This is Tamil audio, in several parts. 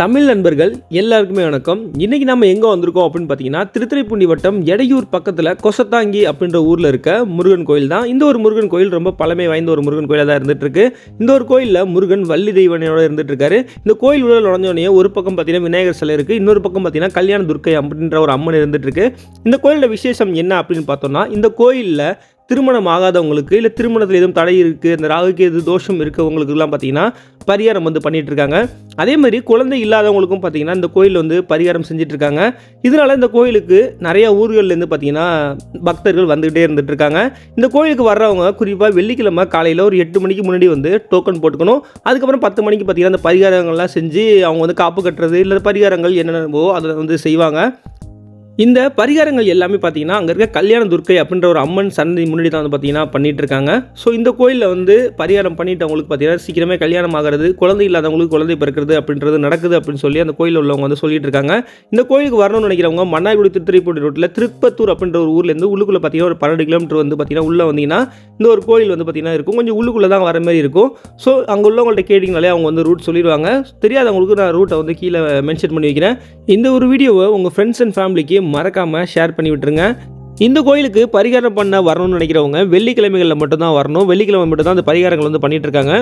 தமிழ் நண்பர்கள் எல்லாருக்குமே வணக்கம். இன்றைக்கி நம்ம எங்கே வந்திருக்கோம் அப்படின்னு பார்த்தீங்கன்னா திருத்துறைப்பூண்டி வட்டம் எடையூர் பக்கத்தில் கொசத்தாங்கி அப்படின்ற ஊரில் இருக்க முருகன் கோயில் தான். இந்த ஒரு முருகன் கோயில் ரொம்ப பழமை வாய்ந்த ஒரு முருகன் கோயிலாக தான் இருந்துகிட்ருக்கு இந்த ஒரு கோயிலில் முருகன் வள்ளி தெய்வனையோட இருந்துகிட்ருக்காரு இந்த கோயில் உள்ள நுழைஞ்சோடனே ஒரு பக்கம் பார்த்தீங்கன்னா விநாயகர் சிலை இருக்குது இன்னொரு பக்கம் பார்த்தீங்கன்னா கல்யாண துர்க்கை அப்படின்ற ஒரு அம்மன் இருந்துகிட்ருக்கு இந்த கோயிலோட விசேஷம் என்ன அப்படின்னு பார்த்தோம்னா இந்த கோயிலில் திருமணம் ஆகாதவங்களுக்கு இல்லை திருமணத்தில் எதுவும் தடை இருக்குது இந்த ராகுக்கு எது தோஷம் இருக்கவங்களுக்குலாம் பார்த்தீங்கன்னா பரிகாரம் வந்து பண்ணிகிட்ருக்காங்க இருக்காங்க அதே மாதிரி குழந்தை இல்லாதவங்களுக்கும் பார்த்தீங்கன்னா இந்த கோயில் வந்து பரிகாரம் செஞ்சிட்ருக்காங்க இதனால் இதனால இந்த கோயிலுக்கு நிறைய ஊர்கள்லேருந்து பார்த்தீங்கன்னா பக்தர்கள் வந்துகிட்டே இருந்துட்டு இருக்காங்க இந்த கோயிலுக்கு வர்றவங்க குறிப்பாக வெள்ளிக்கிழமை காலையில் ஒரு எட்டு மணிக்கு முன்னாடி வந்து டோக்கன் போட்டுக்கணும். அதுக்கப்புறம் பத்து மணிக்கு பார்த்தீங்கன்னா அந்த பரிகாரங்கள்லாம் செஞ்சு அவங்க வந்து காப்பு கட்டுறது இல்லை பரிகாரங்கள் என்னென்னவோ அதை வந்து செய்வாங்க. இந்த பரிகாரங்கள் எல்லாமே பார்த்தீங்கன்னா அங்கே இருக்க கல்யாண துர்க்கை அப்படின்ற ஒரு அம்மன் சன்னதி முன்னாடி தான் வந்து பார்த்தீங்கன்னா பண்ணிட்டு இருக்காங்க. ஸோ இந்த கோயிலில் வந்து பரிகாரம் பண்ணிட்டவங்களுக்கு பார்த்தீங்கன்னா சீக்கிரமே கல்யாணம் ஆகிறது குழந்தை இல்லாதவங்களுக்கு குழந்தை பிறக்கிறது அப்படின்றது நடக்குது அப்படின்னு சொல்லி அந்த கோயிலில் உள்ளவங்க வந்து சொல்லிட்டு இருக்காங்க. இந்த கோயிலுக்கு வரணும்னு நினைக்கிறவங்க மன்னார்குடி திருத்திரைப்பூடி ரோட்டில் திருப்பத்தூர் அப்படின்ற ஒரு ஊர்லேருந்து உள்ளுக்குள்ளே பார்த்தீங்கன்னா ஒரு பன்னெண்டு கிலோமீட்டர் வந்து பார்த்தீங்கன்னா உள்ளே வந்தீங்கன்னா இந்த ஒரு கோயில் வந்து பார்த்தீங்கன்னா இருக்கும். கொஞ்சம் உள்ளுக்குள்ளே தான் வர மாதிரி இருக்கும். ஸோ அங்கே உள்ளவங்கள்ட்ட கேட்டிங்கனாலே அவங்க வந்து ரூட் சொல்லிடுவாங்க. தெரியாதவங்களுக்கு நான் ரூட்டை வந்து கீழே மென்ஷன் பண்ணி வைக்கிறேன். இந்த ஒரு வீடியோவை உங்கள் ஃப்ரெண்ட்ஸ் அண்ட் ஃபேமிலிக்கு மறக்காமல் ஷேர் பண்ணி விட்டுருங்க. இந்த கோயிலுக்கு பரிகாரம் பண்ண வரணும்னு நினைக்கிறவங்க வெள்ளிக்கிழமைகளில் மட்டும்தான் வரணும். வெள்ளிக்கிழமை மட்டும் தான் அந்த பரிகாரங்கள் வந்து பண்ணிட்டு இருக்காங்க.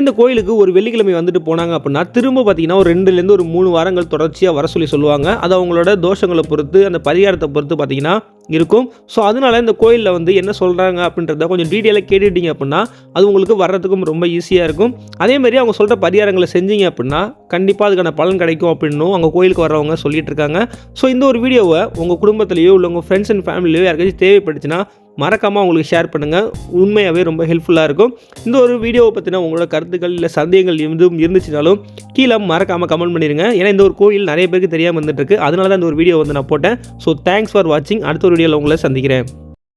இந்த கோயிலுக்கு ஒரு வெள்ளிக்கிழமை வந்துட்டு போனாங்க அப்படின்னா திரும்ப பார்த்தீங்கன்னா ஒரு ரெண்டுலேருந்து ஒரு மூணு வாரங்கள் தொடர்ச்சியாக வர சொல்லி சொல்லுவாங்க. அது அவங்களோட தோஷங்களை பொறுத்து அந்த பரிகாரத்தை பொறுத்து பார்த்தீங்கன்னா இருக்கும். ஸோ அதனால இந்த கோயிலில் வந்து என்ன சொல்கிறாங்க அப்படின்றத கொஞ்சம் டீட்டெயிலாக கேட்டுட்டீங்க அப்படின்னா அது உங்களுக்கு வர்றதுக்கும் ரொம்ப ஈஸியாக இருக்கும். அதேமாதிரி அவங்க சொல்கிற பரிகாரங்களை செஞ்சீங்க அப்படின்னா கண்டிப்பாக அதுக்கான பலன் கிடைக்கும் அப்படின்னும் அவங்க கோயிலுக்கு வரவங்க சொல்லிட்டு இருக்காங்க. ஸோ இந்த ஒரு வீடியோவை உங்கள் குடும்பத்திலேயோ இல்லை உங்கள் ஃப்ரெண்ட்ஸ் அண்ட் ஃபேமிலியோ யாருக்காச்சும் தேவைப்பட்டுச்சுன்னா மறக்காமல் உங்களுக்கு ஷேர் பண்ணுங்கள் உண்மையாகவே ரொம்ப ஹெல்ப்ஃபுல்லாக இருக்கும். இந்த ஒரு வீடியோவை பற்றின உங்களோட கருத்துக்கள் இல்லை சந்தேகங்கள் எதுவும் இருந்துச்சுனாலும் கீழே மறக்காமல் கமெண்ட் பண்ணிடுங்க ஏன்னா இந்த ஒரு கோயில் நிறைய பேருக்கு தெரியாமல் வந்துட்டுருக்கு அதனால தான் இந்த ஒரு வீடியோ வந்து நான் போட்டேன். ஸோ தேங்க்ஸ் ஃபார் வாட்சிங் அடுத்த ஒரு வீடியோவில் உங்களை சந்திக்கிறேன்.